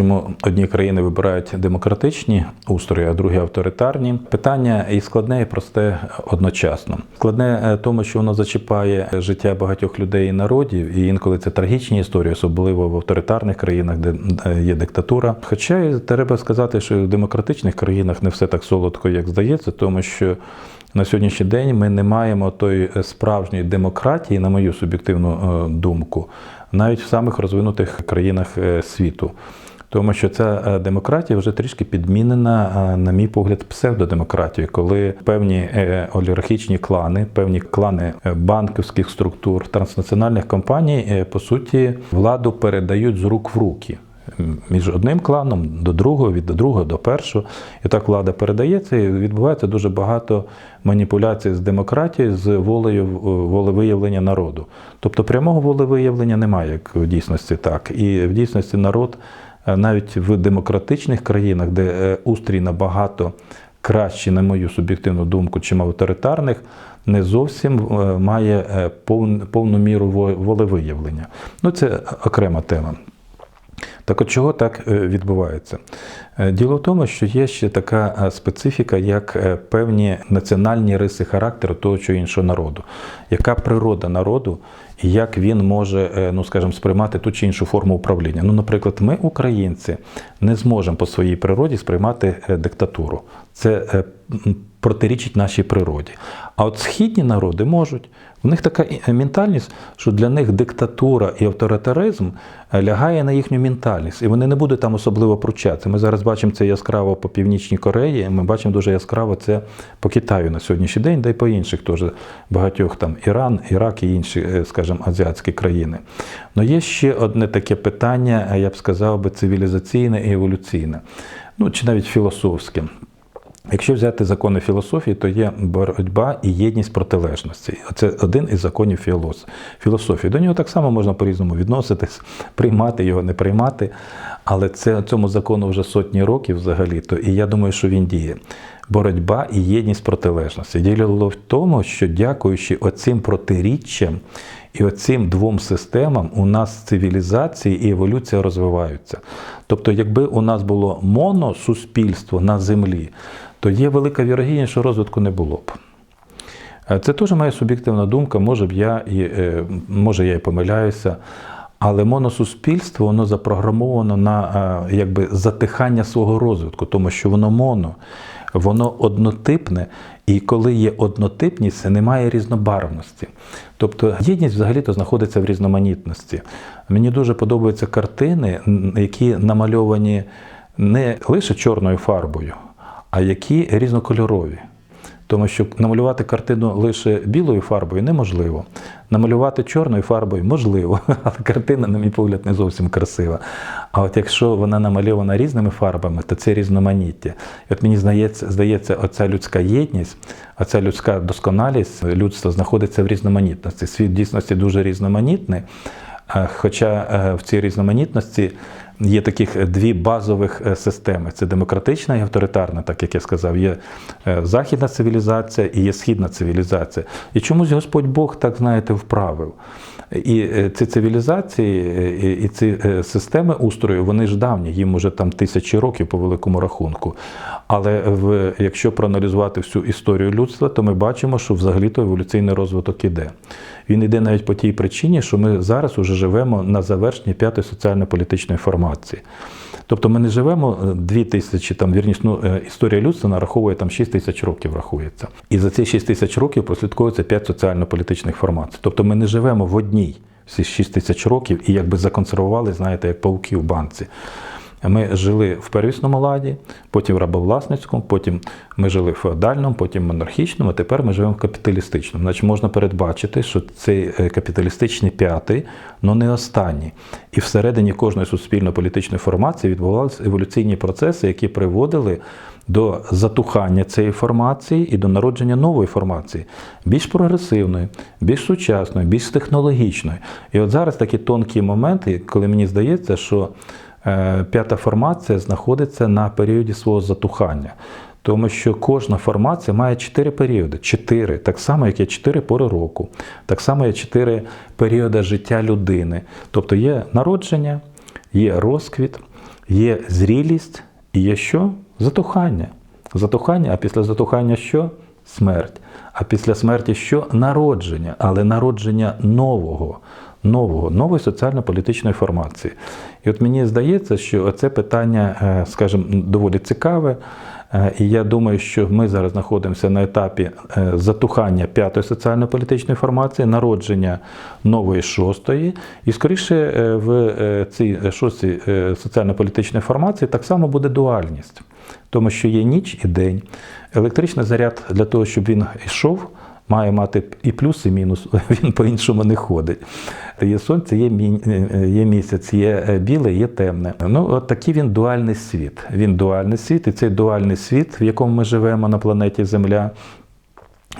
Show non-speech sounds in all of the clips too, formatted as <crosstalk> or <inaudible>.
чому одні країни вибирають демократичні устрої, а другі авторитарні. Питання і складне, і просте одночасно. Складне е, тому, що воно зачіпає життя багатьох людей і народів, і інколи це трагічні історії, особливо в авторитарних країнах, де е, є диктатура. Хоча і треба сказати, що в демократичних країнах не все так солодко, як здається, тому що. На сьогоднішній день ми не маємо тої справжньої демократії, на мою суб'єктивну е, думку, навіть в самих розвинутих країнах е, світу. Тому що ця е, демократія вже трішки підмінена, е, на мій погляд, псевдодемократією, коли певні е, олігархічні клани, певні клани банківських структур, транснаціональних компаній, по суті, владу передають з рук в руки. Між одним кланом до другого, від другого до першого. І так влада передається, і відбувається дуже багато маніпуляцій з демократією, з волею волевиявлення народу. Тобто прямого волевиявлення немає, як в дійсності так. І в дійсності народ навіть в демократичних країнах, де е, устрій набагато кращий, на мою суб'єктивну думку, чим авторитарних, не зовсім е, має е, повну міру волевиявлення. Ну, це окрема тема. Так от чого так е, відбувається? Е, Діло в тому, що є ще така е, специфіка, як певні національні риси характеру того чи іншого народу. Яка природа народу і як він може, ну скажімо, сприймати ту чи іншу форму управління? Ну, наприклад, ми, українці, не зможемо по своїй природі сприймати диктатуру. Це протирічить нашій природі. А от східні народи можуть. У них така ментальність, що для них диктатура і авторитаризм е, лягає на їхню ментальність, і вони не будуть там особливо пручатися. Ми зараз бачимо це яскраво по Північній Кореї, ми бачимо дуже яскраво це по Китаю на сьогоднішній день, да й по інших теж багатьох там Іран, Ірак і інші, е, скажімо, азіатські країни. Але є ще одне таке питання, е, я б сказав би, цивілізаційне і еволюційне, ну чи навіть філософське. Якщо взяти закони філософії, то є боротьба і єдність протилежності. Це один із законів філософії. До нього так само можна по-різному відноситись, приймати його, не приймати. Але це цьому закону вже сотні років взагалі-то, і я думаю, що він діє. Боротьба і єдність протилежності. Діло в тому, що дякуючи оцим протиріччям і оцим двом системам, у нас цивілізації і еволюція розвиваються. Тобто, якби у нас було моносуспільство на землі, то є велика вірогідність, що розвитку не було б. Е, Це теж моя суб'єктивна думка, може б я і е, може я і помиляюся. Але моносуспільство воно запрограмовано на е, якби затихання свого розвитку, тому що воно моно, воно однотипне, і коли є однотипність, немає різнобарвності. Тобто єдність взагалі-то знаходиться в різноманітності. Мені дуже подобаються картини, які намальовані не лише чорною фарбою, а які різнокольорові. Тому що намалювати картину лише білою фарбою неможливо. Намалювати чорною фарбою можливо, <laughs> але картина, на мій погляд, не зовсім красива. А от якщо вона намальована різними фарбами, то це різноманіття. І от мені здається, здається, оця людська єдність, оця людська досконалість людства знаходиться в різноманітності. Світ дійсності дуже різноманітний. Хоча е, в цій різноманітності є таких дві базових е, системи: це демократична і авторитарна, так як я сказав. Є е, західна цивілізація і є східна цивілізація. І чомусь Господь Бог так знаєте вправив. І е, ці цивілізації е, і ці е, системи устрою, вони ж давні, їм уже там тисячі років по великому рахунку. Але в, якщо проаналізувати всю історію людства, то ми бачимо, що взагалі-то еволюційний розвиток іде. Він іде навіть по тій причині, що ми зараз уже живемо на завершенні п'ятої соціально-політичної формації. Тобто ми не живемо е, дві тисячі, там вірніше, ну, е, історія людства нараховує там 6 тисяч років, рахується. І за ці 6 тисяч років прослідковується 5 соціально-політичних формацій. Тобто ми не живемо в одній всі 6 тисяч років і якби законсервували, знаєте, як пауки в банці. Ми жили в первісному ладі, потім в рабовласницькому, потім ми жили в феодальному, потім в монархічному, а тепер ми живемо в капіталістичному. Значить, можна передбачити, що цей е, капіталістичний п'ятий, ну не останній. І всередині кожної суспільно-політичної формації відбувалися еволюційні процеси, які приводили до затухання цієї формації і до народження нової формації, більш прогресивної, більш сучасної, більш технологічної. І от зараз такі тонкі моменти, коли мені здається, що п'ята формація знаходиться на періоді свого затухання. Тому що кожна формація має чотири періоди. Чотири, так само, як є чотири пори року, так само є чотири періоди життя людини. Тобто є народження, є розквіт, Є зрілість і є що? Затухання. Затухання, а після затухання що? Смерть. А після смерті що? Народження, але народження нового, нового, нової соціально-політичної формації. І от мені здається, що це питання, е, скажімо, доволі цікаве. Е, І я думаю, що ми зараз знаходимося на етапі е, затухання п'ятої соціально-політичної формації, народження нової шостої. І скоріше в цій шостій соціально-політичній формації так само буде дуальність, тому що є ніч і день. Електричний заряд для того, щоб він йшов. Має мати і плюс, і мінус, <laughs> він по-іншому не ходить. Є сонце, є, є місяць, є е, біле, є темне. Ну, от такий він дуальний світ. Він дуальний світ, і цей дуальний світ, в якому ми живемо на планеті Земля,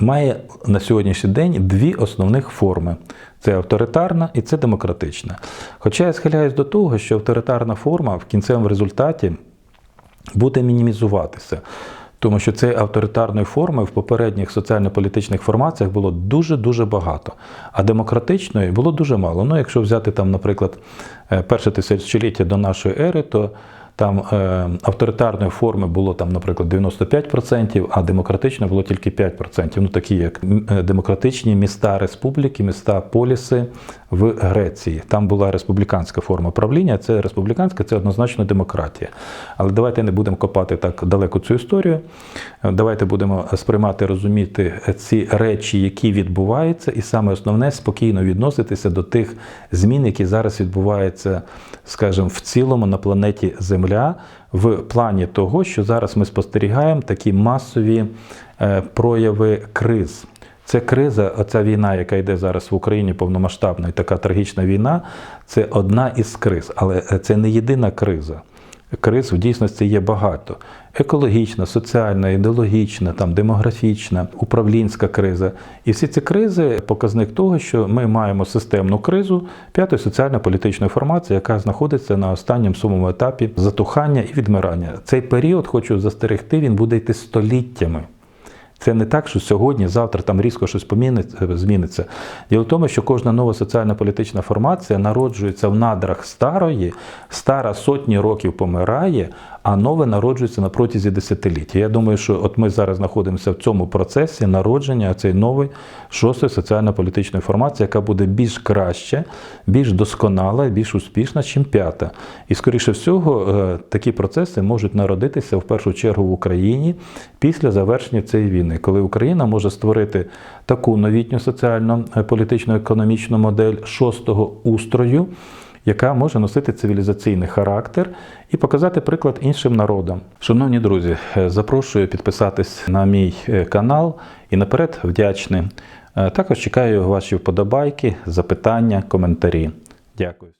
має на сьогоднішній день дві основних форми: це авторитарна і це демократична. Хоча я схиляюсь до того, що авторитарна форма в кінцевому результаті буде мінімізуватися. Тому що цієї авторитарної форми в попередніх соціально-політичних формаціях було дуже-дуже багато, а демократичної було дуже мало. Ну, якщо взяти там, наприклад, е, перше тисячоліття до нашої ери, то там е, авторитарної форми було там, наприклад, 95%, а демократичної було тільки 5%. Ну, такі як е, демократичні міста республіки, міста поліси в Греції. Там була республіканська форма правління. Це республіканська, це однозначно демократія. Але давайте не будемо копати так далеко цю історію. Давайте будемо сприймати, розуміти ці речі, які відбуваються, і саме основне спокійно відноситися до тих змін, які зараз відбуваються, скажімо, в цілому на планеті Земля, в плані того, що зараз ми спостерігаємо такі масові е, прояви криз. Це криза, оця війна, яка йде зараз в Україні, повномасштабна і така трагічна війна, це одна із криз, але це не єдина криза. Криз в дійсності є багато: екологічна, соціальна, ідеологічна, там демографічна, управлінська криза. І всі ці кризи показник того, що ми маємо системну кризу п'ятої соціально-політичної формації, яка знаходиться на останньому сумому етапі затухання і відмирання. Цей період, хочу застерегти, він буде йти століттями. Це не так, що сьогодні, завтра там різко щось зміниться. Діло в тому, що кожна нова соціально-політична формація народжується в надрах старої, стара сотні років помирає, а нове народжується на протязі десятиліття. Я думаю, що от ми зараз знаходимося в цьому процесі народження цієї нової шостої соціально-політичної формації, яка буде більш краще, більш досконала, більш успішна, ніж п'ята. І скоріше всього, е, такі процеси можуть народитися в першу чергу в Україні після завершення цієї війни, коли Україна може створити таку новітню соціально-політичну економічну модель шостого устрою, яка може носити цивілізаційний характер і показати приклад іншим народам. Шановні друзі, е, запрошую підписатись на мій е, канал і наперед вдячний. Е, Також чекаю ваші вподобайки, запитання, коментарі. Дякую.